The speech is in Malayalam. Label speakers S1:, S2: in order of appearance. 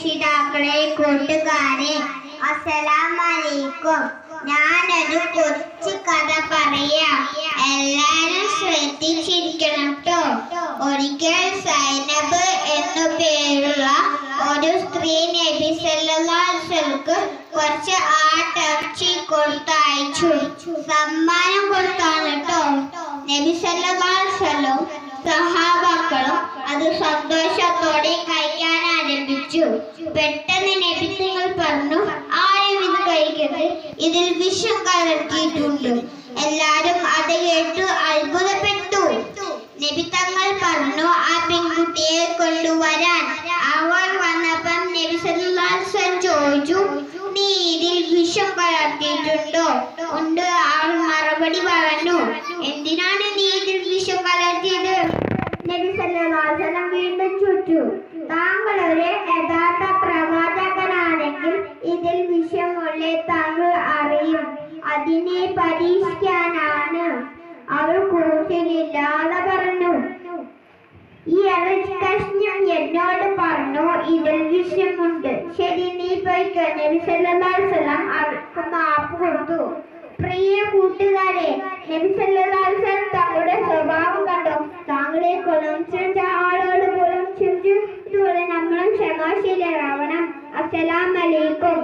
S1: രക്ഷിതാക്കളെ കൂട്ടുകാരെ അസലാമലൈക്കും ഞാനൊരു കൊച്ചു കഥ പറയാം. എല്ലാരും ശ്രദ്ധിച്ചിരിക്കണം ഒരിക്കൽ സൈനബ് എന്നു പേരുള്ള ഒരു സ്ത്രീ നബി സല്ലല്ലാഹുക്ക് കുറച്ച് ആട്ടിറച്ചി കൊടുത്തയച്ചു. സമ്മാനം കൊടുത്താണ് കേട്ടോ നബി സല്ലല്ലാഹു സഹാബാക്കളും അത് സന്തോഷത്തോടെ ആരംഭിച്ചു പെട്ടെന്ന് നബി നിങ്ങൾ പറഞ്ഞു ആരും ഇത് കഴിക്കരുത്. ഇതിൽ വിഷം കലർത്തിയിട്ടുണ്ട്. എല്ലാരും അത് കേട്ടു അത്ഭുതപ്പെട്ടു. നബി തങ്ങൾ പറഞ്ഞു ആ പെൺകുട്ടിയെ കൊണ്ടുവരാൻ അവർ വന്നപ്പം നബി സല്ലല്ലാഹു ചോദിച്ചു നീ ഇതിൽ വിഷം കലർത്തിയിട്ടുണ്ടോ? ഉണ്ട്. അവർ മറുപടി പറഞ്ഞു. എന്തിനാണ് നീ ഇതിൽ വിഷം കലർത്തിയത്? നബി സല്ലല്ലാഹു വീണ്ടും ചോദിച്ചു താങ്കൾ അതിനെ പരീക്ഷിക്കാനാണ്. അവൾ കൂട്ടിലില്ലാതെ പറഞ്ഞു. ഈ ഇറച്ചി കഷ്ണം എന്നോട് പറഞ്ഞു. ഇതിൽ വിഷമുണ്ട്. ശരി നീ പോയി കഴിഞ്ഞാൽ അവർക്ക് മാപ്പ് കൊടുത്തു. പ്രിയ കൂട്ടുകാരെ തങ്ങളുടെ സ്വഭാവം കണ്ടോ? താങ്കളെ കൊലം ആളോട് പോലും ചെഞ്ചു ഇതുപോലെ നമ്മളും ക്ഷമാശീലരാവണം. അസ്സലാമലൈക്കും.